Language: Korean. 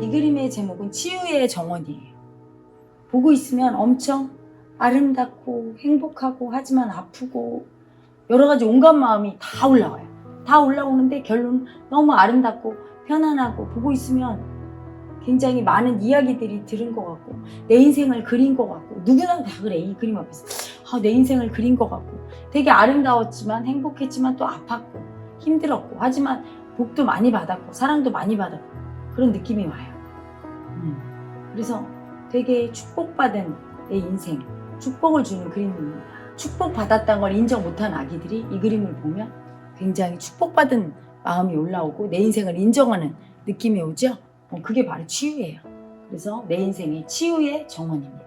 이 그림의 제목은 치유의 정원이에요. 보고 있으면 엄청 아름답고 행복하고 하지만 아프고 여러 가지 온갖 마음이 다 올라와요. 다 올라오는데 결론 너무 아름답고 편안하고 보고 있으면 굉장히 많은 이야기들이 들은 것 같고 내 인생을 그린 것 같고 누구나 다 그래 이 그림 앞에서 아, 내 인생을 그린 것 같고 되게 아름다웠지만 행복했지만 또 아팠고 힘들었고 하지만 복도 많이 받았고 사랑도 많이 받았고 그런 느낌이 와요. 음. 그래서 되게 축복받은 내 인생 축복을 주는 그림입니다. 축복받았다는 걸 인정 못한 아기들이 이 그림을 보면 굉장히 축복받은 마음이 올라오고 내 인생을 인정하는 느낌이 오죠? 어, 그게 바로 치유예요. 그래서 내 인생의 치유의 정원입니다.